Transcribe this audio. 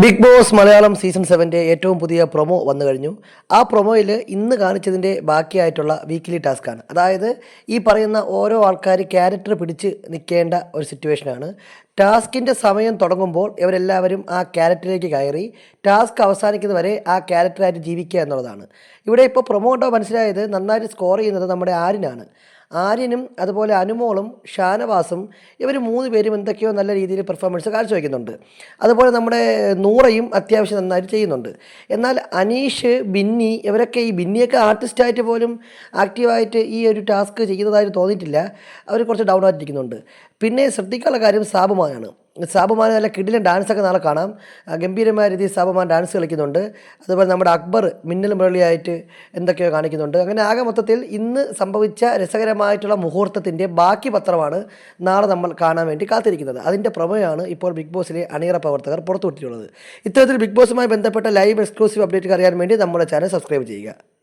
Big boss Malayalam season സെവന്റെ ഏറ്റവും പുതിയ പ്രൊമോ വന്നു കഴിഞ്ഞു. ആ പ്രൊമോയിൽ ഇന്ന് കാണിച്ചതിന്റെ ബാക്കിയായിട്ടുള്ള വീക്കിലി ടാസ്ക്കാണ് അതായത് ഈ പറയുന്ന ഓരോ ആൾക്കാർ ക്യാരക്ടർ പിടിച്ച് നിൽക്കേണ്ട ഒരു സിറ്റുവേഷനാണ് ടാസ്കിന്റെ സമയം തുടങ്ങുമ്പോൾ ഇവരെല്ലാവരും ആ ക്യാരക്ടറിലേക്ക് കയറി ടാസ്ക് അവസാനിക്കുന്നവരെ ആ ക്യാരക്ടറായിട്ട് ജീവിക്കുക എന്നുള്ളതാണ്. ഇവിടെ ഇപ്പോൾ പ്രൊമോ കണ്ടോ മനസ്സിലായത് നന്നായിട്ട് സ്കോർ ചെയ്യുന്നത് നമ്മുടെ ആര്യനാണ്. ആര്യനും അതുപോലെ അനുമോളും ഷാനവാസും ഇവർ മൂന്ന് പേരും എന്തൊക്കെയോ നല്ല രീതിയിൽ പെർഫോമൻസ് കാഴ്ചവെക്കുന്നുണ്ട്. അതുപോലെ നമ്മുടെ നൂറയും അത്യാവശ്യം നന്നായിട്ട് ചെയ്യുന്നുണ്ട്. എന്നാൽ അനീഷ് ബിന്നി ഇവരൊക്കെ ഈ ബിന്നിയൊക്കെ ആർട്ടിസ്റ്റായിട്ട് പോലും ആക്റ്റീവായിട്ട് ഈ ഒരു ടാസ്ക് ചെയ്യുന്നതായിട്ട് തോന്നിയിട്ടില്ല. അവർ കുറച്ച് ഡൗൺ ആയിട്ടിരിക്കുന്നുണ്ട്. പിന്നെ ശ്രദ്ധിക്കാനുള്ള കാര്യം സാബുമാനാണ്. സാബുമാൻ നല്ല കിടിലൻ ഡാൻസൊക്കെ നാളെ കാണാം. ഗംഭീരമായ രീതിയിൽ സാബുമാൻ ഡാൻസ് കളിക്കുന്നുണ്ട്. അതുപോലെ നമ്മുടെ അക്ബർ മിന്നൽ മുരളിയായിട്ട് എന്തൊക്കെയോ കാണിക്കുന്നുണ്ട്. അങ്ങനെ ആകെ മൊത്തത്തിൽ ഇന്ന് സംഭവിച്ച രസകരമായിട്ടുള്ള മുഹൂർത്തത്തിന്റെ ബാക്കി പത്രമാണ് നാളെ നമ്മൾ കാണാൻ വേണ്ടി കാത്തിരിക്കുന്നത്. അതിന്റെ പ്രമേയമാണ് ഇപ്പോൾ ബിഗ് ബോസിലെ അണിയറ പ്രവർത്തകർ പുറത്തുവിട്ടിട്ടുള്ളത്. ഇത്തരത്തിൽ ബിഗ് ബോസുമായി ബന്ധപ്പെട്ട ലൈവ് എക്സ്ക്ലൂസീവ് അപ്ഡേറ്റ് അറിയാൻ വേണ്ടി നമ്മുടെ ചാനൽ സബ്സ്ക്രൈബ് ചെയ്യുക.